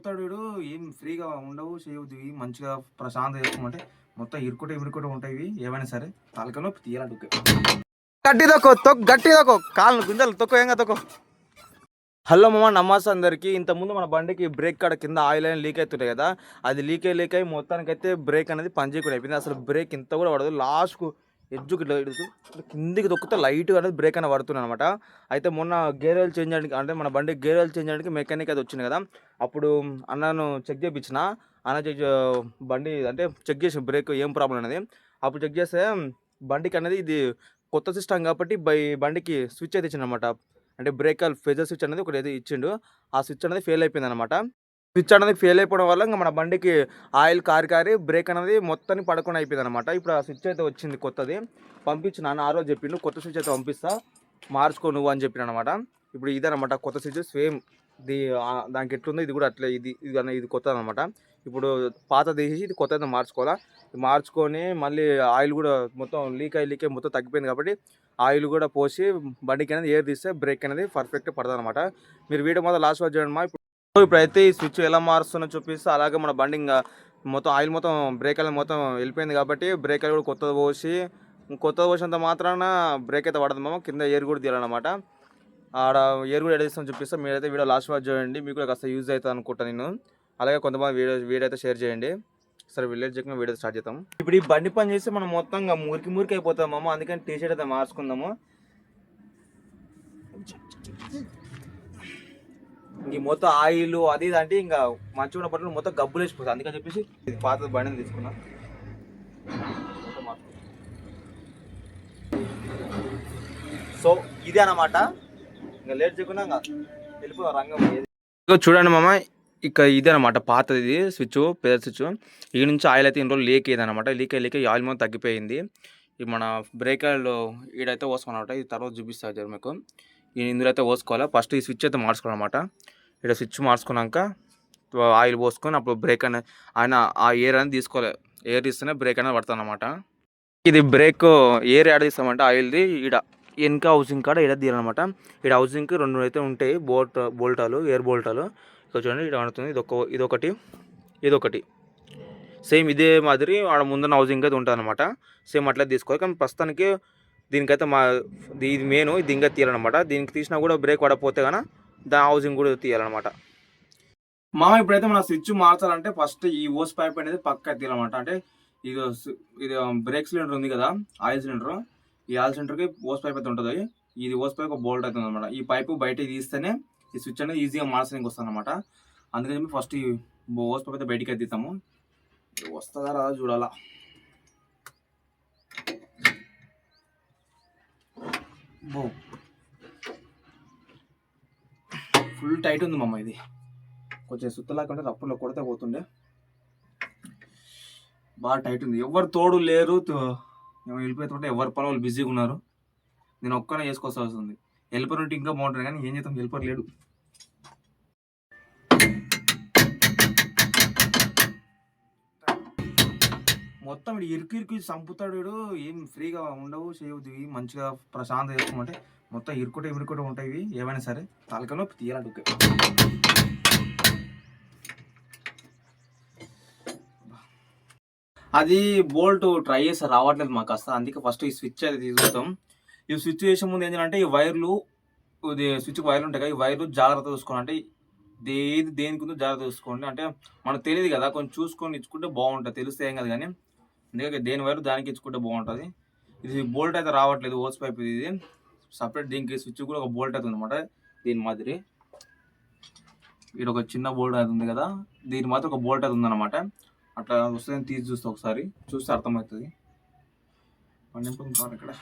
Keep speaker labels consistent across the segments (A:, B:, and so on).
A: చంపుతాడు వీడు ఏం ఫ్రీగా ఉండవు చేయవద్దు ఇవి మంచిగా ప్రశాంత చేసుకోమంటే మొత్తం ఇరుకుట ఇరుకుట ఉంటాయి ఇవి ఏమైనా సరే తలక నొప్పి గట్టి తొక్కో తొక్కు గట్టి తొక్కో. కాళ్ళు గుంజలు తొక్కో ఏంగా తొక్కో. హలో మమ్మ నమాజ్ అందరికీ. ఇంతకుముందు మన బండికి బ్రేక్ కాడ కింద ఆయిల్ అనేది లీక్ అవుతుంటాయి కదా అది లీక్ అయ్యి లీక్ అయ్యి మొత్తానికైతే బ్రేక్ అనేది పనిచేయకుండా అయిపోయింది. అసలు బ్రేక్ ఇంత కూడా పడదు. లాస్ట్కు ఎడ్జుకి ఇట్లా ఇట్లా కిందికి తొక్కితే లైట్ అనేది బ్రేక్ అనేది పడుతుంది అనమాట అయితే మొన్న గేర్ ఆయిల్ చేంజ్ చేయడానికి అంటే మన బండి గేర్ ఆయిల్ చేంజ్ చేయడానికి మెకానిక్ అది వచ్చింది కదా. అప్పుడు అన్నను చెక్ చేయించిన అన్న చెక్ బండి అంటే చెక్ చేసి బ్రేక్ ఏం ప్రాబ్లం అనేది. అప్పుడు చెక్ చేస్తే బండికి అనేది ఇది కొత్త సిస్టమ్ కాబట్టి బై బండికి స్విచ్ అయితే ఇచ్చిందనమాట అంటే బ్రేక్ ఫెజర్ స్విచ్ అనేది ఒకటి అయితే ఇచ్చిండు. ఆ స్విచ్ అనేది ఫెయిల్ అయిపోయింది అనమాట స్విచ్ అనేది ఫెయిల్ అయిపోవడం వల్ల ఇంకా మన బండికి ఆయిల్ కారి కారి బ్రేక్ అనేది మొత్తాన్ని పడకుండా అయిపోయింది అనమాట ఇప్పుడు ఆ స్విచ్ అయితే వచ్చింది కొత్తది. పంపించి నాన్న ఆ రోజు చెప్పిండు కొత్త స్విచ్ అయితే పంపిస్తా మార్చుకో నువ్వు అని చెప్పిన అనమాట ఇప్పుడు ఇదనమాట కొత్త స్విచ్ సేమ్ దీ దానికి ఎట్లుందో ఇది కూడా అట్లే ఇది ఇది అనేది ఇది కొత్త అనమాట ఇప్పుడు పాత తీసేసి ఇది కొత్త మార్చుకోవాలా? ఇది మార్చుకొని మళ్ళీ ఆయిల్ కూడా మొత్తం లీక్ అయ్యి లీక్ అయ్యి మొత్తం తగ్గిపోయింది కాబట్టి ఆయిల్ కూడా పోసి బండికి అనేది ఎయిర్ తీస్తే బ్రేక్ అనేది పర్ఫెక్ట్ పడుతుంది అనమాట మీరు వీడియో మొదలు లాస్ట్ వచ్చి చూడండి మా ఇప్పుడైతే ఈ స్విచ్ ఎలా మారుస్తున్నా చూపిస్తే. అలాగే మన బండి ఇంకా మొత్తం ఆయిల్ మొత్తం బ్రేక్ అనేది మొత్తం వెళ్ళిపోయింది కాబట్టి బ్రేక్ ఆయిల్ కూడా కొత్తది పోసి కొత్తది పోసినంత మాత్రాన బ్రేక్ అయితే పడదు మామ. కింద ఎయిర్ కూడా తీయాలన్నమాట. ఆడ ఎయిర్ కూడా ఎడిస్తాను చూపిస్తే. మీరైతే వీడియో లాస్ట్ వాచ్ చేయండి మీకు కూడా కాస్త యూజ్ అవుతుంది అనుకుంటా నేను. అలాగే కొంతమంది వీడియో వీడియో అయితే షేర్ చేయండి. సరే విలేజ్ చెక్ వీడియో స్టార్ట్ చేద్దాం. ఇప్పుడు ఈ బండి పని చేస్తే మనం మొత్తం ఇంకా మురికి మురికి అయిపోతాం మామ. అందుకని టీ షర్ట్ అయితే మార్చుకుందాము. ఇంక మొత్తం ఆయిల్ అది ఇది అంటే ఇంకా మంచిగా ఉన్న బట్టలు మొత్తం గబ్బులు వేసిపోతుంది అందుకని చెప్పేసి ఇది పాత బండిని తీసుకున్నా. సో ఇదే అన్నమాట. ఇంకా లేట్ చేయకుండా ఇంకా వెళ్ళిపోదాం రంగం. చూడండి మామ ఇక ఇది అనమాట పాతది ఇది స్విచ్ పెద్ద స్విచ్ ఈ నుంచి ఆయిల్ అయితే ఇన్ని రోజులు లీక్ అయ్యింది అనమాట లీక్ అయ్యి లీక్ అయ్యి ఆయిల్ మొత్తం తగ్గిపోయింది. ఇది మన బ్రేక్ ఈడైతే పోసుకోవాలన్నమాట ఇది తర్వాత చూపిస్తా మీకు. ఈ ఇందులో అయితే పోసుకోవాలా? ఫస్ట్ ఈ స్విచ్ అయితే మార్చుకోవాలన్నమాట. ఇక్కడ స్విచ్ మార్చుకున్నాక ఆయిల్ పోసుకొని అప్పుడు బ్రేక్ అనేది ఆయన ఆ ఎయిర్ అనేది తీసుకోవాలి ఎయిర్ తీస్తేనే బ్రేక్ అనేది పడుతుంది అనమాట ఇది బ్రేక్ ఎయిర్ యాడ్ తీస్తామంటే ఆయిల్ది ఈడ వెనక హౌసింగ్ కాడ ఈడ తీయాలన్నమాట. ఈడ హౌసింగ్కి రెండు అయితే ఉంటాయి. బోల్ట్ బోల్టాలు ఎయిర్ బోల్టాలు. ఇక్కడ చూడండి ఇక్కడ పడుతుంది ఇది ఒక ఇదొకటి ఇదొకటి సేమ్ ఇదే మాదిరి ఆడ ముందున్న హౌసింగ్ అయితే ఉంటుంది అనమాట సేమ్ అట్లా తీసుకోవాలి. కానీ ప్రస్తుతానికి దీనికైతే మా ఇది మెయిన్ ఇది తీయాలన్నమాట. దీనికి తీసినా కూడా బ్రేక్ పడకపోతే కానీ దాని హౌసింగ్ కూడా తీయాలన్నమాట. మామ ఇప్పుడైతే మన స్విచ్ మార్చాలంటే ఫస్ట్ ఈ ఓస్ పైప్ అనేది పక్క తీయాలన్నమాట. అంటే ఇది ఇది um, బ్రేక్ సిలిండర్ ఉంది కదా ఆయిల్ సిలిండర్ ఈ ఆయిల్ సిలిండర్కి ఓస్ పైప్ అయితే ఉంటుంది. ఇది ఓస్ పైప్ ఒక బోల్ట్ అవుతుంది అనమాట ఈ పైపు బయట తీస్తేనే ఈ స్విచ్ అనేది ఈజీగా మార్చడానికి వస్తుంది అనమాట అందుకని చెప్పి ఫస్ట్ ఈ ఓస్ పైప్ అయితే బయటికి తీస్తాము వస్తుందా రాదా చూడాలా. బో. ఫుల్ టైట్ ఉంది మమ్మ ఇది. కొంచెం సుత్తలాకుంటే రప్పుల్లో కొడితే పోతుండే. బాగా టైట్ ఉంది. ఎవరు తోడు లేరు వెళ్ళిపోతుంటే ఎవరి పని వాళ్ళు బిజీగా ఉన్నారు. నేను ఒక్కనే చేసుకోవాల్సి వస్తుంది. హెల్పర్ ఉంటే ఇంకా బాగుంటుంది కానీ ఏం చేద్దాం? హెల్పర్ లేడు. మొత్తం వీడు ఇరుకు ఇరుకు చంపుతాడు ఏం ఫ్రీగా ఉండవు చేయవద్దు ఇవి మంచిగా ప్రశాంత చేసుకోమంటే మొత్తం ఇరుకుట ఇరుకుట ఉంటాయి ఇవి. ఏమైనా సరే తలకలో తీయాలంటే ఓకే. అది బోల్ట్ ట్రై చేస్తే రావట్లేదు మాకు అసలు. అందుకే ఫస్ట్ ఈ స్విచ్ అయితే తీసుకుంటాం ఈ స్విచ్ చేసే ముందు ఏంటంటే ఈ వైర్లు ఇది స్విచ్ వైర్లు ఉంటాయి కదా ఈ వైర్లు జాగ్రత్త చూసుకోండి. అంటే దేది దేనికి ఉందో జాగ్రత్త చూసుకోండి. అంటే మనకు తెలియదు కదా కొంచెం చూసుకొని ఇచ్చుకుంటే బాగుంటుంది. తెలిస్తే ఏం కాదు కానీ అందుకే దేని వైరు దానికి ఇచ్చుకుంటే బాగుంటుంది. ఇది బోల్ట్ అయితే రావట్లేదు ఓస్ పైప్ ఇది. సపరేట్ దీనికి స్విచ్ కూడా ఒక బోల్ట్ అవుతుంది అనమాట దీని మాదిరి. ఇక్కడ ఒక చిన్న బోల్ట్ అయితే ఉంది కదా దీని మాత్రం ఒక బోల్ట్ అయితే ఉందన్నమాట. అట్లా వస్తే తీసి చూస్తే ఒకసారి చూస్తే అర్థమవుతుంది. పండింపు కాదు ఇక్కడ.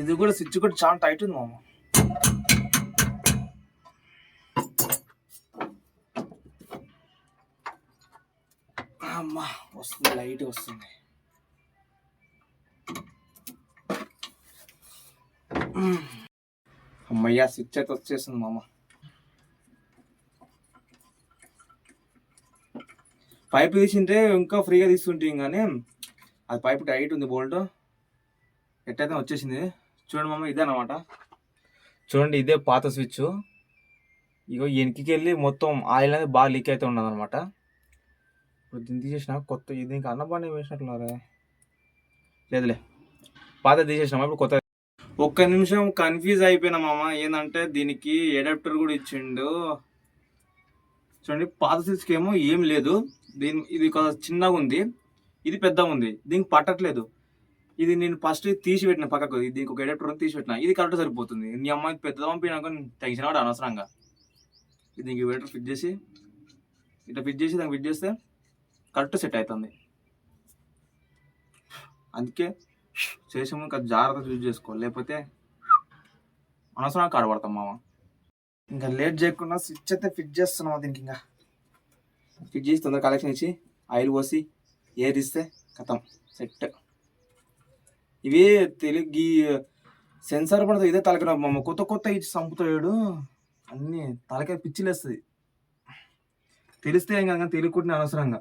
A: ఇది కూడా స్విచ్ కూడా చాలా టైట్ ఉంది మామ. అమ్మా వస్తుంది లైట్ వస్తుంది. అమ్మయ్యా స్విచ్ అయితే వచ్చేసింది మామ. పైప్ తీసింటే ఇంకా ఫ్రీగా తీసుకుంటే కానీ అది పైప్ టైట్ ఉంది బోల్ట్. ఎట్టయితే వచ్చేసింది. చూడండి మామ ఇదే అనమాట చూడండి ఇదే పాత స్విచ్. ఇగో వెనక్కి వెళ్ళి మొత్తం ఆయిల్ అనేది బాగా లీక్ అయితే ఉన్నదనమాట అనమాట ఇప్పుడు దీన్ని తీసేసిన కొత్త దీనికి అన్నబాండి వేసినట్లున్నారే లేదులే. పాత తీసేసినామా? ఇప్పుడు కొత్త ఒక్క నిమిషం కన్ఫ్యూజ్ అయిపోయినా మామ. ఏంటంటే దీనికి అడాప్టర్ కూడా ఇచ్చిండు. చూడండి పాత స్విచ్కి ఏమో ఏం లేదు. దీని ఇది చిన్నగా ఉంది. ఇది పెద్దగా ఉంది. దీనికి పట్టట్లేదు. ఇది నేను ఫస్ట్ తీసి పెట్టిన పక్కకు. ఇది దీనికి ఒక అడాప్టర్ తీసి పెట్టిన. ఇది కరెక్ట్ సరిపోతుంది. నీ అమ్మాయి పెద్దదా పంపినాక తెగిసిన కూడా అనవసరంగా. దీనికి అడాప్టర్ ఫిట్ చేసి ఇట్లా ఫిట్ చేసి దానికి ఫిట్ చేస్తే కరెక్ట్ సెట్ అవుతుంది. అందుకే చేసే ముందు జాగ్రత్త చూస్ చేసుకో. లేకపోతే అనవసరంగా కాడబడతాం మామ. ఇంకా లేట్ చేయకుండా స్విచ్ అయితే ఫిట్ చేస్తున్నాం దీనికి ఇంకా. ఫిట్ చేసి తొందర కలెక్షన్ ఇచ్చి ఆయిల్ పోసి ఎయిర్ ఇస్తే కథం సెట్ ఇవి తెలుగు సెన్సార్ పడుతుంది ఇదే తలకి మామ. కొత్త కొత్త ఇచ్చి చంపుతాడు. అన్నీ తలకాయ పిచ్చిలేస్తుంది తెలిస్తే ఏం కాదు కానీ తెలియకుండా అనవసరంగా.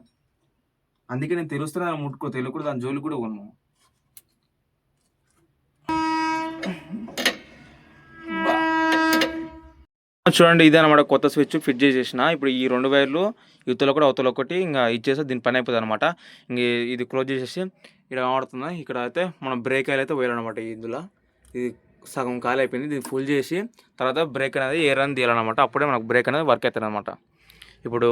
A: అందుకే నేను తెలుస్తున్నా ముట్టుకో తెలియకూడదు దాని జోలి కూడా కొను చూడండి ఇదే అనమాట కొత్త స్విచ్ ఫిట్ చేసేసిన. ఇప్పుడు ఈ రెండు వైర్లు యువతలో కూడా అవతల ఒకటి ఇంకా ఇచ్చేస్తే దీని పని అయిపోతుంది అనమాట ఇంక ఇది క్లోజ్ చేసేసి ఇక్కడ ఆడుతుంది ఇక్కడ అయితే మనం బ్రేక్ ఆయిల్ అయితే వేయాలన్నమాట ఇందులో. ఇది సగం ఖాళీ అయిపోయింది దీన్ని ఫుల్ చేసి తర్వాత బ్రేక్ అనేది ఎయిర్ అని తీయాలన్నమాట. అప్పుడే మనకు బ్రేక్ అనేది వర్క్ అవుతుంది అనమాట ఇప్పుడు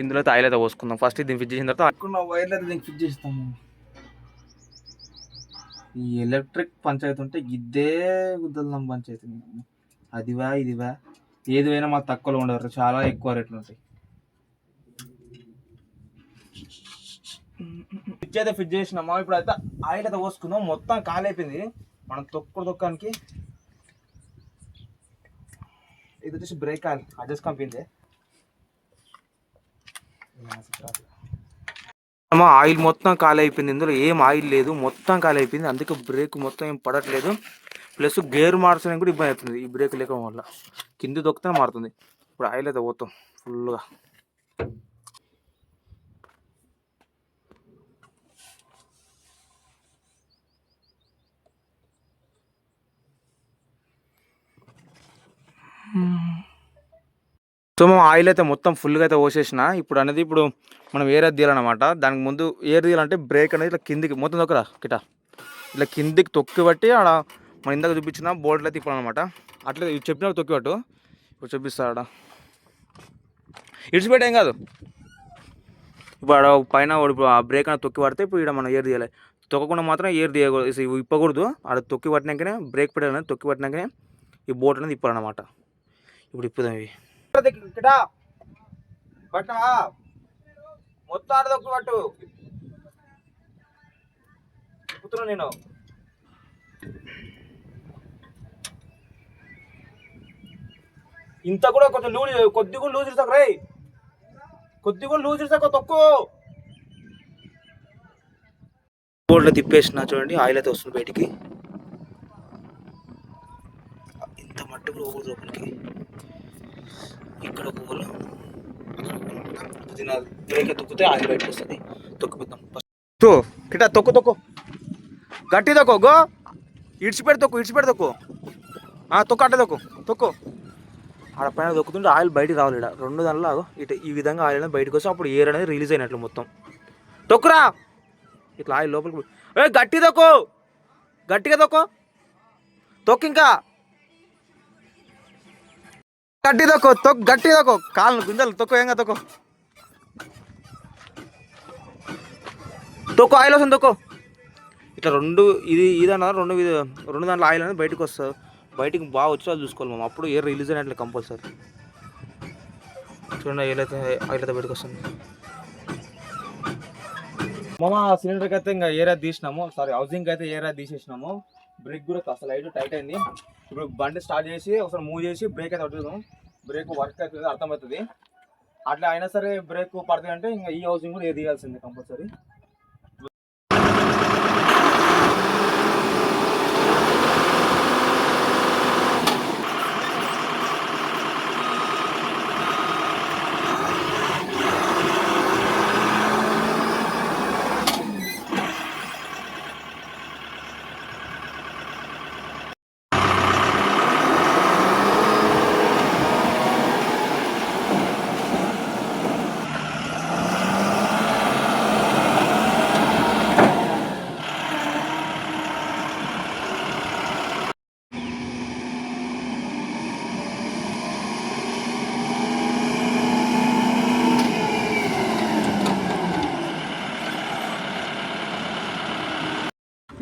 A: ఇందులో అయితే ఆయిల్ అయితే పోసుకుందాం. ఫస్ట్ దీన్ని ఫిట్ చేసిన తర్వాత అక్కడ వైర్లు అయితే దీనికి ఫిట్ చేస్తాము ఈ ఎలక్ట్రిక్ పంచాయతీ ఉంటే ఇద్దే గుద్దలం పంచాయతీ. అదివా ఇదివా. ఏదివైనా మాకు తక్కువలో ఉండదు చాలా ఎక్కువ రేట్లు ఉంటాయి. ఫిట్ అయితే ఫిట్ చేసినామా? ఇప్పుడు అయితే ఆయిల్ అయితే పోసుకుందాం. మొత్తం కాలైపోయింది మనం తొక్కుడు తొక్కడానికి ఇది వచ్చేసి brake oil adjust company oil మొత్తం ఖాళీ అయిపోయింది ఇందులో ఏం ఆయిల్ లేదు. మొత్తం ఖాళీ అయిపోయింది అందుకే బ్రేక్ మొత్తం ఏం పడట్లేదు. ప్లస్ గేర్ మార్చడానికి కూడా ఇబ్బంది అవుతుంది. ఈ బ్రేక్ లేకపోవడం వల్ల. కింది దొక్కితే మారుతుంది. ఇప్పుడు ఆయిల్ అయితే పోతాం. ఫుల్గా. సో మనం ఆయిల్ అయితే మొత్తం ఫుల్గా అయితే పోసేసిన. ఇప్పుడు అనేది ఇప్పుడు మనం ఏర్ తీయాలన్నమాట. దానికి ముందు ఏర్ తీయాలంటే బ్రేక్ అనేది ఇట్లా కిందికి మొత్తం దొక్కరా కిట. ఇట్లా కిందికి తొక్కి బట్టి ఆడ మనం ఇందాక చూపించిన బోర్డులో తిప్పాలన్నమాట. అట్లా ఇవి చెప్పిన తొక్కి పట్టు. ఇప్పుడు చూపిస్తా ఆడ. ఇడిచిపెట్ట ఏం కాదు. ఇప్పుడు ఆడ పైన ఇప్పుడు ఆ బ్రేక్ అనేది తొక్కి పడితే ఇప్పుడు ఇక్కడ మనం ఏర్ తీయాలి. తొక్కకుండా మాత్రం ఏర్ తీయకూడదు. ఇప్పకూడదు. ఆడ తొక్కి పట్టినాకనే బ్రేక్ పెట్టాలనేది తొక్కి పట్టినాకనే ఈ బోట్ అనేది ఇప్పాలన్నమాట ఇప్పుడు ఇప్పుదాం ఇవి. పట్టవా మొత్తం ఆడ పట్టు కుతురు నేను. ఇంత కూడా కొంచెం లూజ్ కొద్ది కూడా లూజ్ ఇస్తాక రై కొద్ది కూడా లూజ్ ఇస్తాక తక్కువ బోర్డులో తిప్పేసిన చూడండి ఆయిల్ అయితే వస్తుంది బయటికి. ఇంత మట్టుకు కూడా లోపలికి. ఇక్కడ ఒక హోల్ బ్రేక్ తొక్కితే ఆయిల్ బయటకు వస్తుంది. తొక్కుపోతాం తో కిటా తొక్కు తొక్కు. గట్టి తొక్కు గో. ఇడిచిపెడి తొక్కు ఇడిచిపెడి తొక్కు. ఆ, తొక్కు అట్ట తొక్కు తొక్కు. ఆడ పైన దొక్కుతుంటే ఆయిల్ బయటికి రావాలి ఇక్కడ రెండు దానిలో ఇటు ఈ విధంగా ఆయిల్ అనేది బయటకు వస్తే అప్పుడు ఎయిర్ అనేది రిలీజ్ అయినట్లు మొత్తం. తొక్కురా. ఇట్లా ఆయిల్ లోపలికి ఏ గట్టి తొక్కు. గట్టిగా తొక్కు. తొక్కు ఇంకా. గట్టి తొక్కు తొక్కు గట్టి తొక్కు. కాళ్ళు గుంజలు తొక్కు ఏంగా తొక్కు. తొక్కు ఆయిల్ వస్తుంది తొక్కు. ఇట్లా రెండు ఇది ఇదన్నా రెండు ఇది రెండు దాంట్లో ఆయిల్ అనేది బయటకు వస్తుంది. బయటికి బాగా వచ్చి వాళ్ళు చూసుకోవాలి మేము. అప్పుడు ఏ రిలీజ్ అయినట్లు కంపల్సరీ చూడండి ఆయిల్ అయితే ఆయిల్ అయితే బయటకు వస్తుంది. మామ సిలిండర్కి అయితే ఇంకా ఏరియా తీసినాము. సారీ హౌసింగ్ అయితే ఏరియా తీసేసినాము. బ్రేక్ కూడా కాస్త లైట్ టైట్ అయింది. ఇప్పుడు బండి స్టార్ట్ చేసి ఒకసారి మూవ్ చేసి బ్రేక్ అయితే పట్టుకుందాం. బ్రేక్ వర్క్ అవుతుంది అర్థమవుతుంది. అట్లా అయినా సరే బ్రేక్ పడుతుంది అంటే ఇంకా ఈ హౌసింగ్ కూడా ఏ తీయాల్సిందే కంపల్సరీ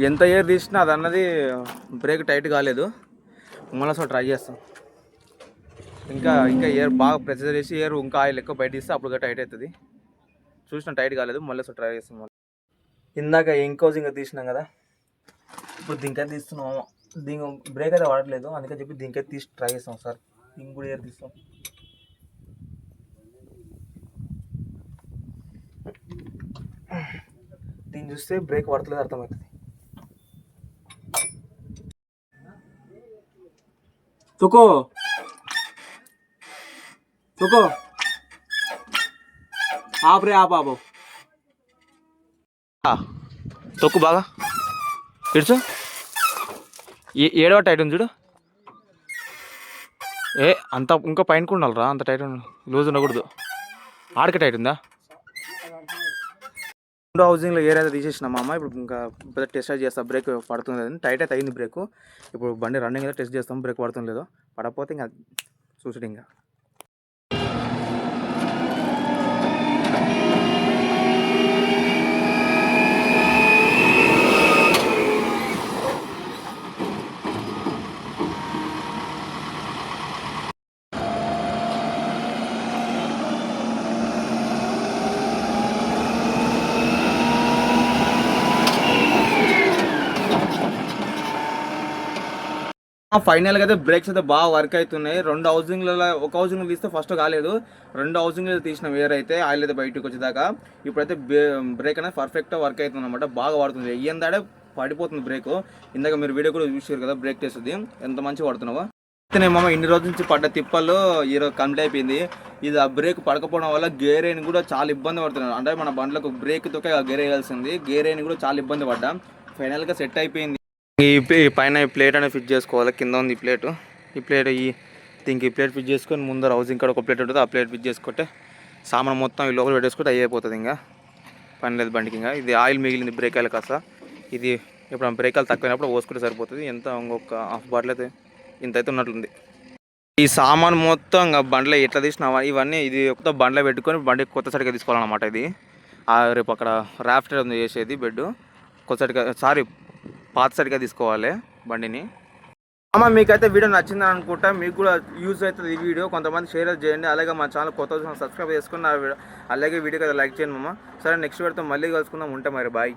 A: ఎంత ఎయిర్ తీసినా అది అన్నది బ్రేక్ టైట్ కాలేదు. మళ్ళీ సో ట్రై చేస్తాం. ఇంకా ఇంకా ఎయిర్ బాగా ప్రెషర్ చేసి ఎయిర్ ఇంకా ఆయిల్ ఎక్కువ బయట తీస్తే అప్పుడు టైట్ అవుతుంది చూసిన టైట్ కాలేదు మళ్ళీ సో ట్రై చేస్తాం మళ్ళీ. ఇందాక ఇంకోజ్ ఇంకా తీసినాం కదా? ఇప్పుడు దీనికైతే తీస్తున్నాం? దీని బ్రేక్ అయితే వాడట్లేదు అందుకని చెప్పి దీనికైతే తీసి ట్రై చేస్తాం సార్. దీనికి కూడా ఎయిర్ తీస్తాం. దీన్ని చూస్తే బ్రేక్ పడతలేదు అర్థమవుతుంది. తొక్కో తొక్కో ఆపరే ఆపు తొక్కు బాగా. ఇడుచు ఏ ఏడవ టైట్ ఉంది చూడు. ఏ అంత ఇంకా పైన ఉండాలిరా అంత టైట్ లూజ్ ఉండకూడదు. ఆడక టైట్ ఉందా? రెండు హౌసింగ్లో ఏర్ అయితే తీసేసిన మా అమ్మ ఇప్పుడు ఇంకా పెద్ద టెస్ట్ చేస్తా. బ్రేక్ పడుతుంది లేదని టైట్ అయితే అయింది బ్రేక్. ఇప్పుడు బండి రన్నింగ్ అయితే టెస్ట్ చేస్తాం. బ్రేక్ పడుతుంది లేదో. పడకపోతే ఇంకా చూసుడు ఇంకా. ఫైనల్గా అయితే బ్రేక్స్ అయితే బాగా వర్క్ అవుతున్నాయి. రెండు హౌసింగ్లలో ఒక హౌసింగ్ తీస్తే ఫస్ట్ కాలేదు. రెండు హౌసింగ్ తీసిన వేర్ అయితే ఆయిల్ అయితే బయటకు వచ్చేదాకా ఇప్పుడైతే బ్రేక్ అనేది పర్ఫెక్ట్గా వర్క్ అవుతుంది అనమాట బాగా పడుతుంది అయ్యిందాడే పడిపోతుంది బ్రేక్ ఇందాక మీరు వీడియో కూడా చూసారు కదా బ్రేక్ చేస్తుంది ఎంత మంచిగా పడుతున్నావా నేమో ఇన్ని రోజుల నుంచి పడ్డ తిప్పలు ఈరోజు కంప్లీట్ అయిపోయింది. ఇది ఆ బ్రేక్ పడకపోవడం వల్ల గేర్ అయిన కూడా చాలా ఇబ్బంది పడుతున్నాను అంటే మన బండ్లకు బ్రేక్ తోకే గేర్ వేయాల్సింది గేర్ అయిన కూడా చాలా ఇబ్బంది పడ్డా. ఫైనల్గా సెట్ అయిపోయింది. ఈ పైన ఈ ప్లేట్ అనేది ఫిట్ చేసుకోవాలి. కింద ఉంది ఈ ప్లేట్. ఈ ప్లేట్ ఈ దీనికి ఈ ప్లేట్ ఫిట్ చేసుకొని ముందర హౌసింగ్ కాడ ఒక ప్లేట్ ఉంటుంది. ఆ ప్లేట్ ఫిట్ చేసుకుంటే సామాన్ మొత్తం ఈ లోపల పెట్టేసుకుంటే అయిపోతుంది ఇంకా. పని లేదు బండికి ఇంకా. ఇది ఆయిల్ మిగిలింది బ్రేక్ ఆయిల్ కాస్త. ఇది ఇప్పుడు బ్రేక్ ఆయిల్ తక్కువైనప్పుడు పోసుకుంటే సరిపోతుంది. ఎంత ఇంకొక హాఫ్ బాటిల్ అయితే ఇంత అయితే ఉన్నట్లుంది. ఈ సామాన్ మొత్తం ఇంకా బండ్లో ఎట్లా తీసినా ఇవన్నీ ఇది ఒకతో బండ్లో పెట్టుకొని బండి కొత్త సరిగ్గా తీసుకోవాలన్నమాట ఇది. ఆ రేపు అక్కడ రాఫ్టర్ ఉంది చేసేది బెడ్ కొత్త సరిగ్గా సారీ పాత సైడ్గా తీసుకోవాలి బండిని. అమ్మ మీకైతే వీడియో నచ్చిందని అనుకుంటా. మీకు కూడా యూజ్ అవుతుంది ఈ వీడియో. కొంతమంది షేర్ చేయండి. అలాగే మా ఛానల్ కొత్త సబ్స్క్రైబ్ చేసుకుని నా వీడియో. అలాగే వీడియోకి అయితే లైక్ చేయండి అమ్మ సరే నెక్స్ట్ వీడియోతో మళ్ళీ కలుసుకుందాం. ఉంటాం మరి బాయ్.